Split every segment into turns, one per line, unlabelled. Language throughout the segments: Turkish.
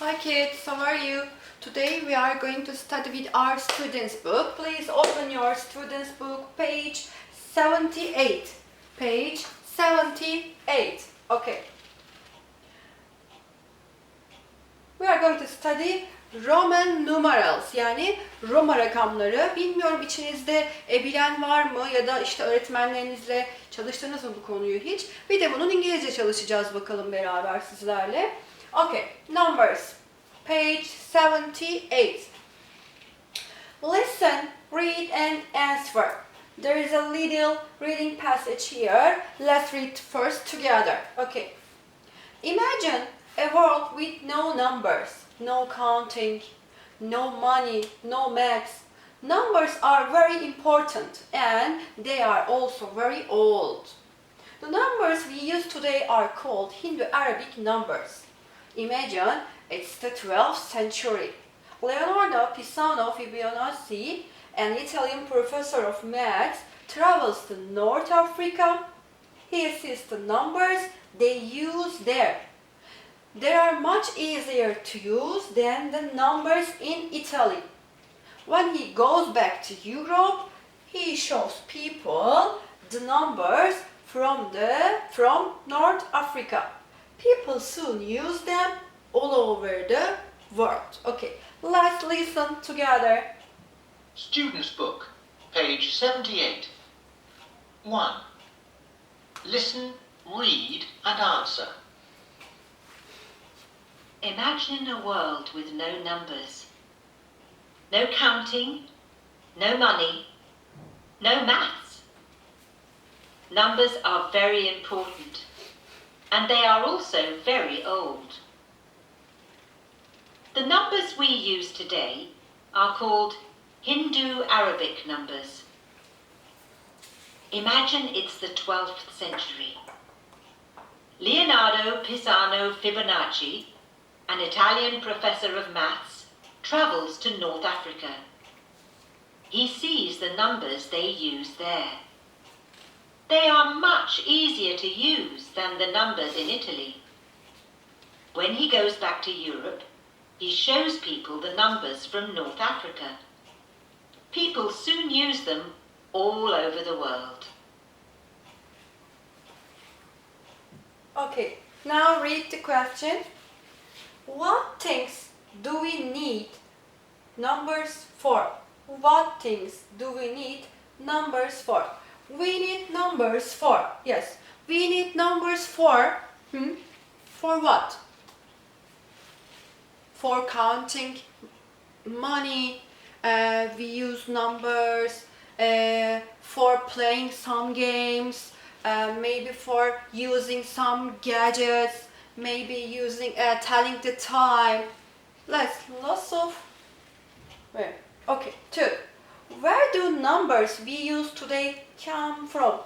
Hi kids, how are you? Today we are going to study with our students book. Please open your students book page 78. Page 78. Okay. We are going to study Roman numerals yani Roma rakamları. Bilmiyorum içinizde e, bilen var mı ya da işte öğretmenlerinizle çalıştınız mı bu konuyu hiç? Bir de bunun İngilizce çalışacağız bakalım beraber sizlerle. Okay, numbers. Page 78. Listen, read and answer. There is a little reading passage here. Let's read first together. Okay. Imagine a world with no numbers, no counting, no money, no maths. Numbers are very important and they are also very old. The numbers we use today are called Hindu-Arabic numbers. Imagine it's the 12th century. Leonardo Pisano Fibonacci, an Italian professor of maths, travels to North Africa. He sees the numbers they use there. They are much easier to use than the numbers in Italy. When he goes back to Europe, he shows people the numbers from the from North Africa. People soon use them all over the world. Okay, let's listen together.
Student's Book, page 78. 1. Listen, read, and answer.
Imagine a world with no numbers, no counting, no money, no maths. Numbers are very important, and they are also very old. The numbers we use today are called Hindu Arabic numbers. Imagine it's the 12th century. Leonardo Pisano Fibonacci an Italian professor of maths, travels to North Africa. He sees the numbers they use there. They are much easier to use than the numbers in Italy. When he goes back to Europe, he shows people the numbers from North Africa. People soon use them all over the world.
Okay, now read the question. What things do we need numbers for? What things do we need numbers for? We need numbers for. Yes, we need numbers for. Hmm? For what? For counting money. Uh, we use numbers uh, for playing some games. Uh, maybe for using some gadgets maybe using uh, telling the time let's lots of where okay two where do numbers we use today come from?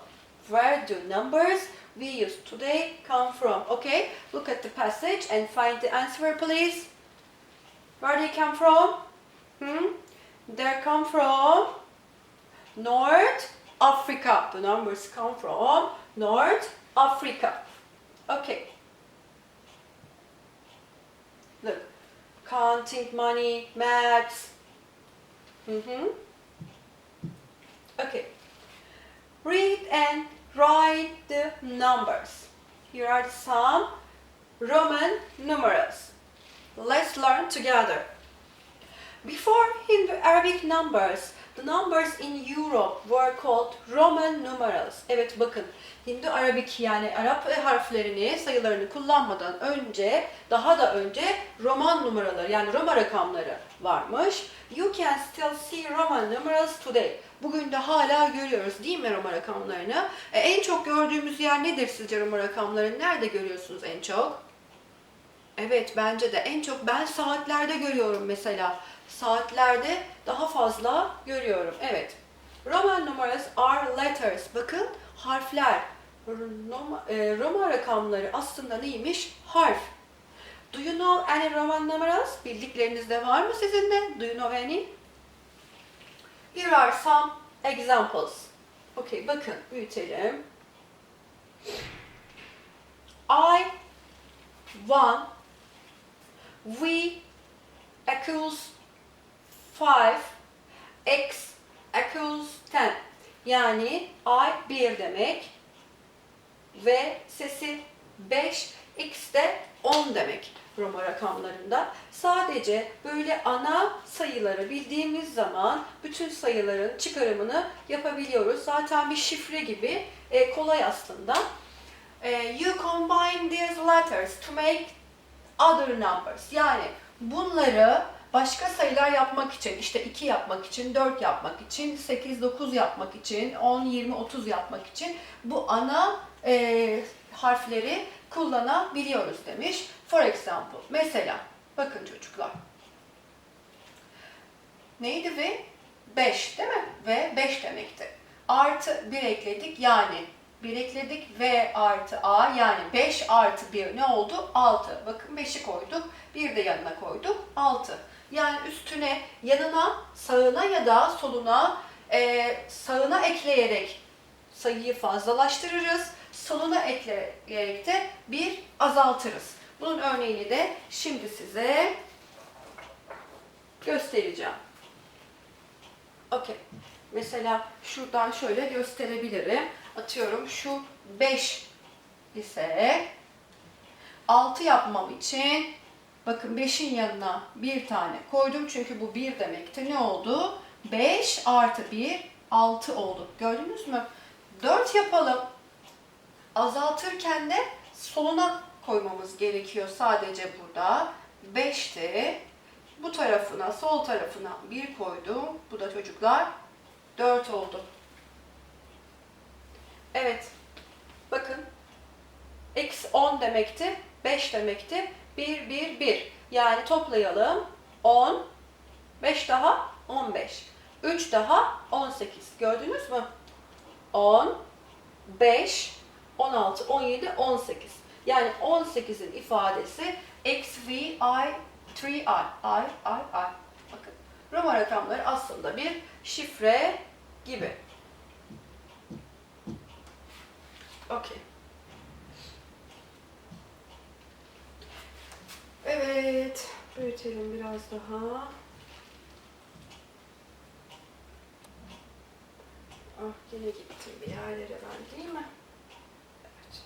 Where do numbers we use today come from? Okay look at the passage and find the answer please. Where do they come from? Hmm? They come from north africa. The numbers come from north africa. Okay. Look, counting money, maths. Mm-hmm. Okay. Read and write the numbers. Here are some Roman numerals. Let's learn together. Before Hindu-Arabic numbers, the numbers in Europe were called Roman numerals. Evet bakın Hindu Arabik yani Arap harflerini, sayılarını kullanmadan önce, daha da önce Roman numaraları yani Roma rakamları varmış. You can still see Roman numerals today. Bugün de hala görüyoruz değil mi Roma rakamlarını? E, en çok gördüğümüz yer nedir sizce Roma rakamlarını? Nerede görüyorsunuz en çok? Evet bence de en çok ben saatlerde görüyorum mesela. Saatlerde daha fazla görüyorum. Evet. Roman numerals are letters. Bakın harfler. Roma, e, Roma rakamları aslında neymiş? Harf. Do you know any Roman numerals? Bildiklerinizde var mı sizin de? Do you know any? Here are some examples. Okay, bakın büyütelim. I, one, V equals 5 X equals 10. Yani I 1 demek. V sesi 5, X de 10 demek Roma rakamlarında. Sadece böyle ana sayıları bildiğimiz zaman bütün sayıların çıkarımını yapabiliyoruz. Zaten bir şifre gibi e, kolay aslında. E, you combine these letters to make other numbers. Yani bunları başka sayılar yapmak için, işte 2 yapmak için, 4 yapmak için, 8, 9 yapmak için, 10, 20, 30 yapmak için bu ana e, harfleri kullanabiliyoruz demiş. For example, mesela bakın çocuklar. Neydi ve? 5 değil mi? Ve 5 demekti. Artı 1 ekledik yani 1 ekledik ve artı a yani 5 artı 1 ne oldu? 6. Bakın 5'i koyduk. 1 de yanına koyduk. 6. Yani üstüne, yanına, sağına ya da soluna e, sağına ekleyerek sayıyı fazlalaştırırız. Soluna ekleyerek de bir azaltırız. Bunun örneğini de şimdi size göstereceğim. Okey. Mesela şuradan şöyle gösterebilirim. Atıyorum şu 5 ise 6 yapmam için bakın 5'in yanına bir tane koydum. Çünkü bu 1 demekti. Ne oldu? 5 artı 1 6 oldu. Gördünüz mü? 4 yapalım. Azaltırken de soluna koymamız gerekiyor sadece burada. 5'ti. Bu tarafına, sol tarafına 1 koydum. Bu da çocuklar 4 oldu. Evet. Bakın. X 10 demekti. 5 demekti. 1, 1, 1. Yani toplayalım. 10. 5 daha 15. 3 daha 18. Gördünüz mü? 10, 5, 16, 17, 18. Yani 18'in ifadesi X, V, I, 3, I. I, I, I. Bakın. Roma rakamları aslında bir şifre gibi. Okey. Evet. Büyütelim biraz daha. Ah yine gittim bir yerlere ben değil mi? Evet.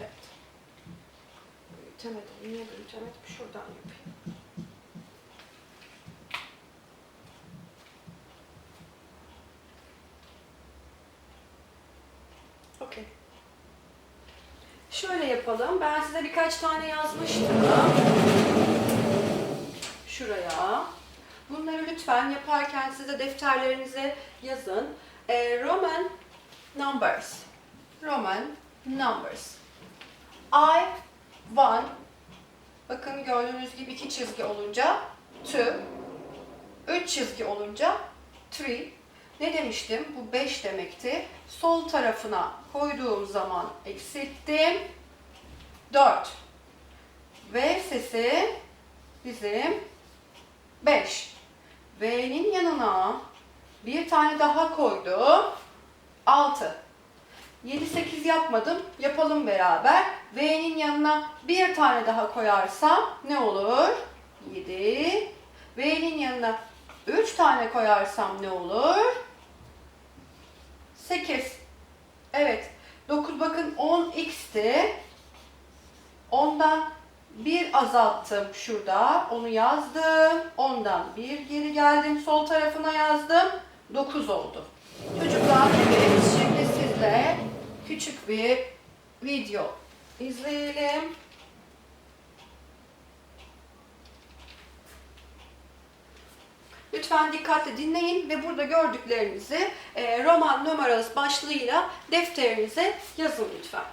Evet. Büyütemedim. Niye büyütemedim? Şuradan yapayım. Okey. Şöyle yapalım. Ben size birkaç tane yazmıştım. Şuraya. Bunları lütfen yaparken size defterlerinize yazın. Ee, Roman numbers. Roman numbers. I, one. Bakın gördüğünüz gibi iki çizgi olunca two. Üç çizgi olunca three. Ne demiştim? Bu 5 demekti. Sol tarafına koyduğum zaman eksilttim. 4. V sesi bizim 5. V'nin yanına bir tane daha koydum. 6. 7, 8 yapmadım. Yapalım beraber. V'nin yanına bir tane daha koyarsam ne olur? 7. V'nin yanına 3 tane koyarsam ne olur? 8. Evet. 9 bakın 10x'ti. Ondan bir azalttım şurada. Onu yazdım. Ondan bir geri geldim. Sol tarafına yazdım. 9 oldu. Çocuklar şimdi sizle küçük bir video izleyelim. Lütfen dikkatle dinleyin ve burada gördüklerinizi e, roman numarası başlığıyla defterinize yazın lütfen.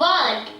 One.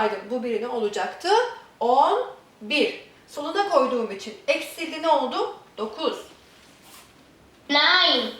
Koysaydım bu biri ne olacaktı? 10, 1. Soluna koyduğum için eksildi ne oldu? 9.
nine,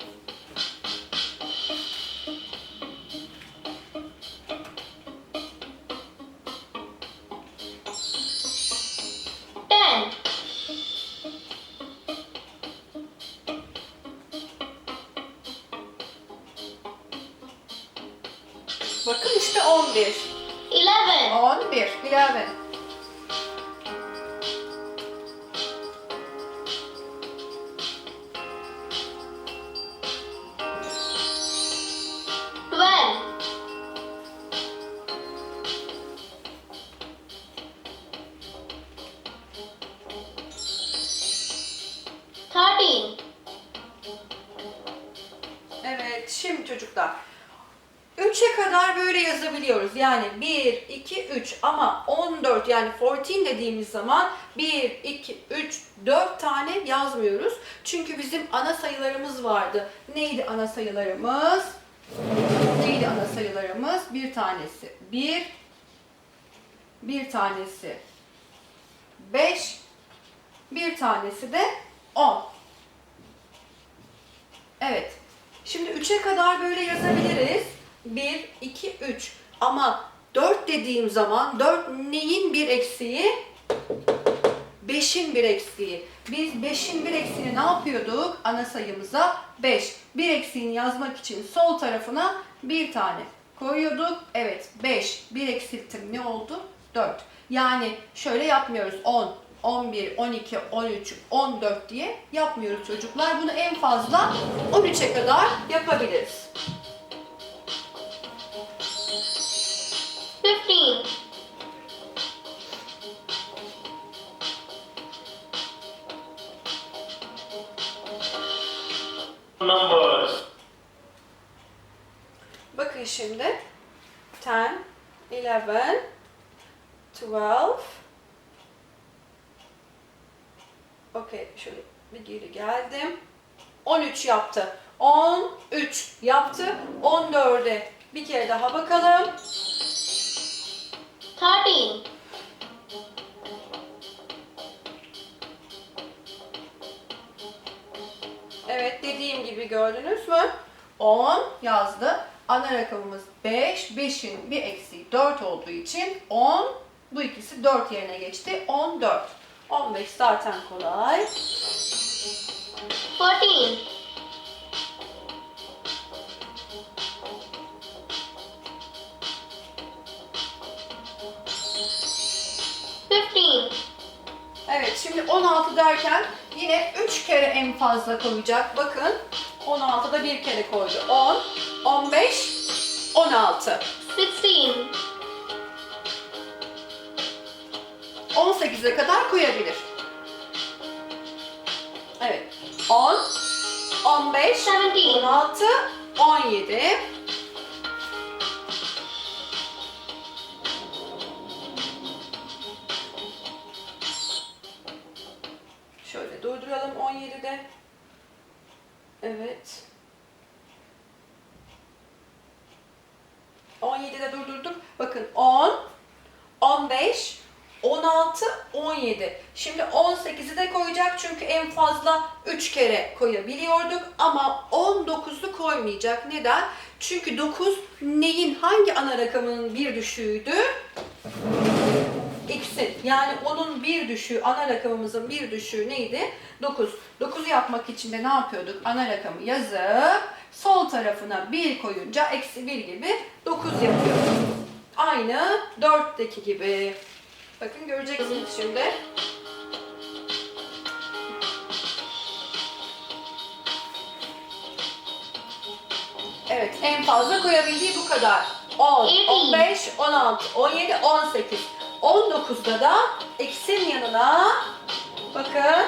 çocuklar. 3'e kadar böyle yazabiliyoruz. Yani 1, 2, 3 ama 14 yani 14 dediğimiz zaman 1, 2, 3, 4 tane yazmıyoruz. Çünkü bizim ana sayılarımız vardı. Neydi ana sayılarımız? Neydi ana sayılarımız? Bir tanesi 1, bir tanesi 5, bir tanesi de 10. Evet. Şimdi 3'e kadar böyle yazabiliriz. 1, 2, 3. Ama 4 dediğim zaman 4 neyin bir eksiği? 5'in bir eksiği. Biz 5'in bir eksiğini ne yapıyorduk? Ana sayımıza 5. Bir eksiğini yazmak için sol tarafına bir tane koyuyorduk. Evet 5. Bir eksilttim ne oldu? 4. Yani şöyle yapmıyoruz 10, 11, 12, 13, 14 diye yapmıyoruz çocuklar. Bunu en fazla 13'e kadar yapabiliriz.
fifteen,
numbers.
Bakın şimdi. 10, 11, 12. Okey, şöyle bir geri geldim. 13 yaptı. 13 yaptı. 14'e bir kere daha bakalım.
thirteen,
Evet dediğim gibi gördünüz mü? 10 yazdı. Ana rakamımız 5. 5'in bir eksiği 4 olduğu için 10. Bu ikisi 4 yerine geçti. 14. 15 zaten kolay.
fourteen, fifteen,
Evet şimdi 16 derken yine 3 kere en fazla koyacak. Bakın 16'da bir kere koydu. 10, 15, 16.
sixteen,
18'e kadar koyabilir. Evet. 10, 15,
seventeen,
16, 17. Şöyle durduralım 17'de. Evet. 17'de durdurduk. Bakın 10, 15, 16, 17. Şimdi 18'i de koyacak çünkü en fazla 3 kere koyabiliyorduk ama 19'u koymayacak. Neden? Çünkü 9 neyin hangi ana rakamının bir düşüğüydü? X'in. Yani onun bir düşüğü, ana rakamımızın bir düşüğü neydi? 9. 9'u yapmak için de ne yapıyorduk? Ana rakamı yazıp sol tarafına 1 koyunca eksi 1 gibi 9 yapıyorduk. Aynı 4'teki gibi. Bakın göreceksiniz şimdi. Evet en fazla koyabildiği bu kadar. 10,
Evet.
15, 16, 17, 18. 19'da da x'in yanına bakın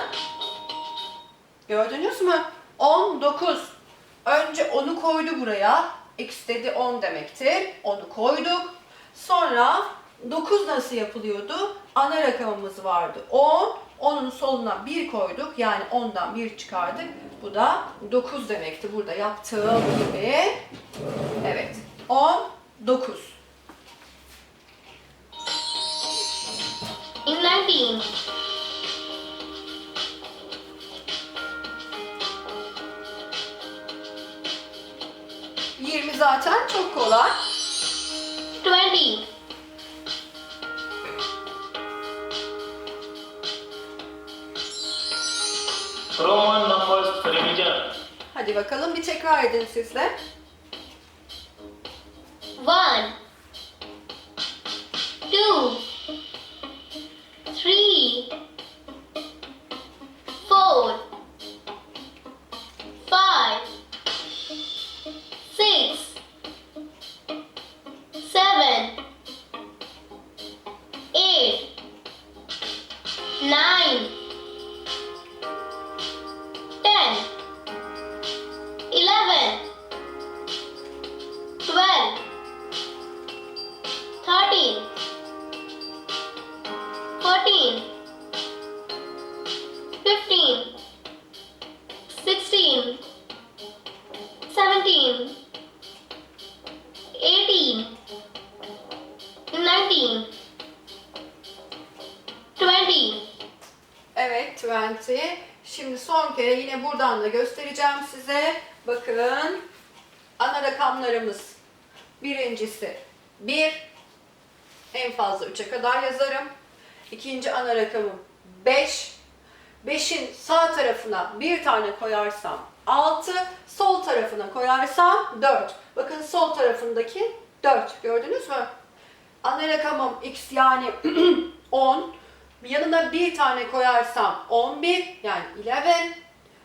gördünüz mü? 19. Önce 10'u koydu buraya. X dedi 10 demektir. Onu koyduk. Sonra 9 nasıl yapılıyordu? Ana rakamımız vardı 10. Onun soluna 1 koyduk. Yani 10'dan 1 çıkardık. Bu da 9 demekti burada yaptığım gibi. Evet. 10, 9.
In 19.
Yirmi zaten çok kolay.
20.
Hadi bakalım bir tekrar edin sizle.
1. 2. 14. 15. 16. 17. 18. 19. 20.
Evet 20. Şimdi son kere yine buradan da göstereceğim size. Bakın ana rakamlarımız. Birincisi 1. En fazla 3'e kadar yazarım. İkinci ana rakamım 5. 5'in sağ tarafına bir tane koyarsam 6, sol tarafına koyarsam 4. Bakın sol tarafındaki 4. Gördünüz mü? Ana rakamım x yani 10. Yanına bir tane koyarsam 11 yani 11.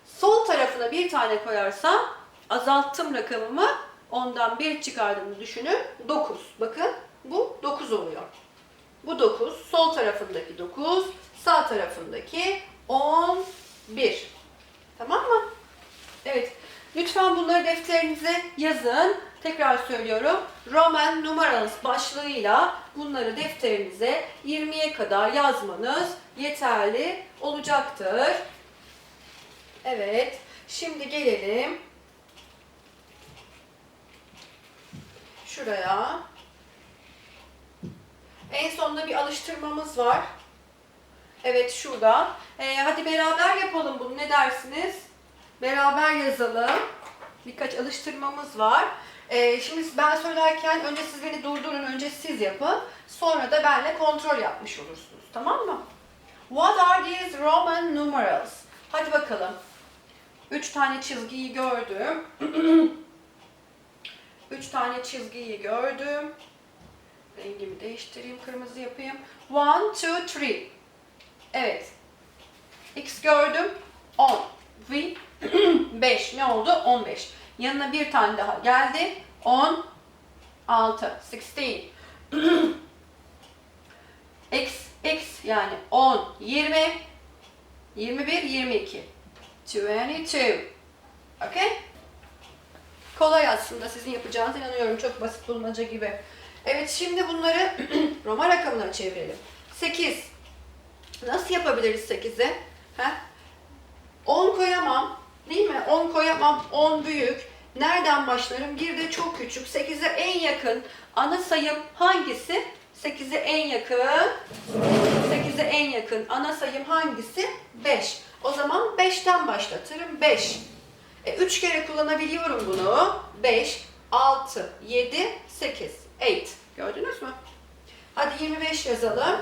Sol tarafına bir tane koyarsam azalttım rakamımı. Ondan bir çıkardığımı düşünün 9. Bakın bu 9 oluyor. Bu 9. Sol tarafındaki 9. Sağ tarafındaki 11. Tamam mı? Evet. Lütfen bunları defterinize yazın. Tekrar söylüyorum. Roman numerals başlığıyla bunları defterinize 20'ye kadar yazmanız yeterli olacaktır. Evet. Şimdi gelelim şuraya. En sonunda bir alıştırmamız var. Evet şurada. Ee, hadi beraber yapalım bunu. Ne dersiniz? Beraber yazalım. Birkaç alıştırmamız var. Ee, şimdi ben söylerken önce siz beni durdurun, önce siz yapın. Sonra da benle kontrol yapmış olursunuz. Tamam mı? What are these Roman numerals? Hadi bakalım. Üç tane çizgiyi gördüm. Üç tane çizgiyi gördüm. Rengimi değiştireyim, kırmızı yapayım. One, two, three. Evet. X gördüm. 10. V 5. Ne oldu? 15. Yanına bir tane daha geldi. 10. 6. 16. X, X yani 10, 20, 21, 22. 22. Okay? Kolay aslında sizin yapacağınıza inanıyorum. Çok basit bulmaca gibi. Evet şimdi bunları Roma rakamına çevirelim. 8. Nasıl yapabiliriz 8'i? He? 10 koyamam. Değil mi? 10 koyamam. 10 büyük. Nereden başlarım? Bir de çok küçük. 8'e en yakın ana sayım hangisi? 8'e en yakın 8'e en yakın ana sayım hangisi? 5. O zaman 5'ten başlatırım. 5. E, 3 kere kullanabiliyorum bunu. 5, 6, 7, 8. 8. Gördünüz mü? Hadi 25 yazalım.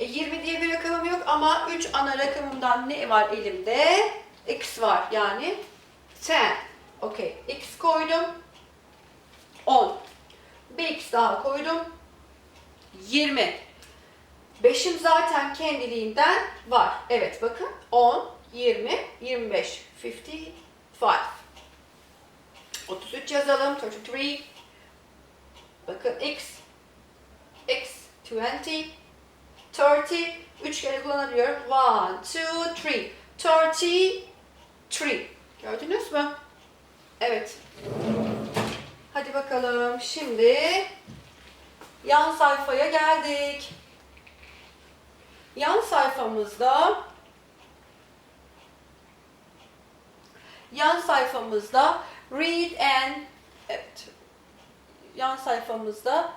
E, 20 diye bir rakamım yok ama 3 ana rakamımdan ne var elimde? X var yani 10. Okey. X koydum. 10. Bir X daha koydum. 20. 5'im zaten kendiliğinden var. Evet bakın 10, 20, 25. 55. 33 yazalım. 33. Bakın X. X. 20. 30. 3 kere kullanabiliyorum. 1, 2, 3. 33. Gördünüz mü? Evet. Hadi bakalım. Şimdi yan sayfaya geldik. Yan sayfamızda yan sayfamızda read and evet, yan sayfamızda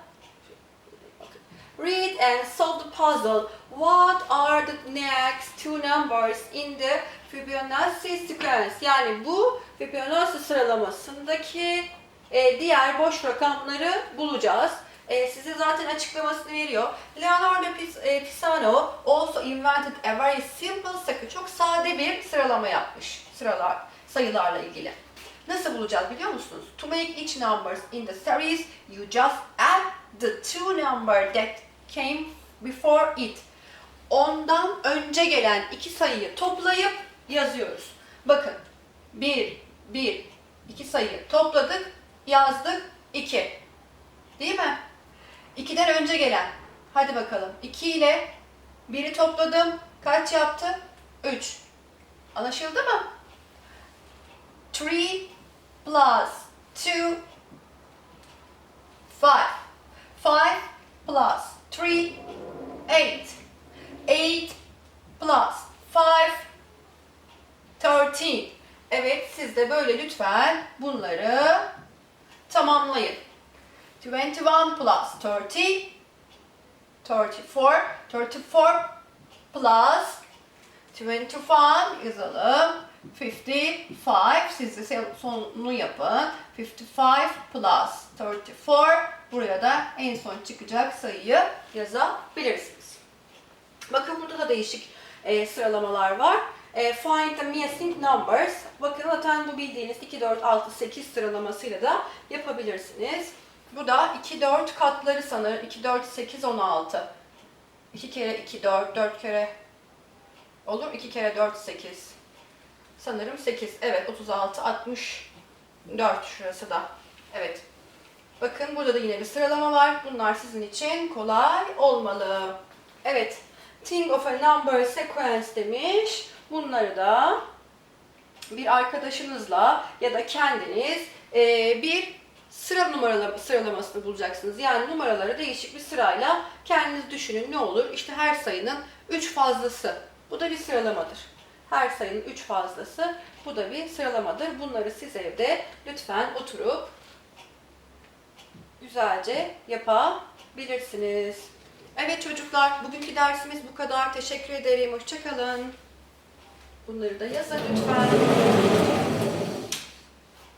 read and solve the puzzle. What are the next two numbers in the Fibonacci sequence? Yani bu Fibonacci sıralamasındaki e, diğer boş rakamları bulacağız. E, size zaten açıklamasını veriyor. Leonardo e, Pisano also invented a very simple. Çok sade bir sıralama yapmış sıralar sayılarla ilgili. Nasıl bulacağız biliyor musunuz? To make each numbers in the series, you just add the two number that came before it. Ondan önce gelen iki sayıyı toplayıp yazıyoruz. Bakın, bir, bir, iki sayıyı topladık, yazdık, iki. Değil mi? 2'den önce gelen. Hadi bakalım. 2 ile 1'i topladım. Kaç yaptı? 3. Anlaşıldı mı? 3 plus 2 5. 5 plus 3 8. 8 plus 5 13. Evet siz de böyle lütfen bunları tamamlayın. 21 plus 30 34 34 plus 25 yazalım 55 siz de sonunu yapın 55 plus 34 buraya da en son çıkacak sayıyı yazabilirsiniz. Bakın burada da değişik e, sıralamalar var. E, find the missing numbers. Bakın zaten bu bildiğiniz 2, 4, 6, 8 sıralamasıyla da yapabilirsiniz. Bu da 2, 4 katları sanırım. 2, 4, 8, 16. 2 kere 2, 4, 4 kere olur. 2 kere 4, 8. Sanırım 8. Evet 36, 64 şurası da. Evet. Bakın burada da yine bir sıralama var. Bunlar sizin için kolay olmalı. Evet. Think of a number sequence demiş. Bunları da bir arkadaşınızla ya da kendiniz eee, bir sıra numaralı sıralamasını bulacaksınız. Yani numaraları değişik bir sırayla kendiniz düşünün ne olur? İşte her sayının 3 fazlası. Bu da bir sıralamadır. Her sayının 3 fazlası. Bu da bir sıralamadır. Bunları siz evde lütfen oturup güzelce yapabilirsiniz. Evet çocuklar, bugünkü dersimiz bu kadar. Teşekkür ederim. Hoşçakalın. Bunları da yazın lütfen.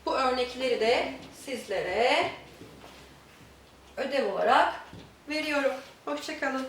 Bu örnekleri de sizlere ödev olarak veriyorum. Hoşçakalın.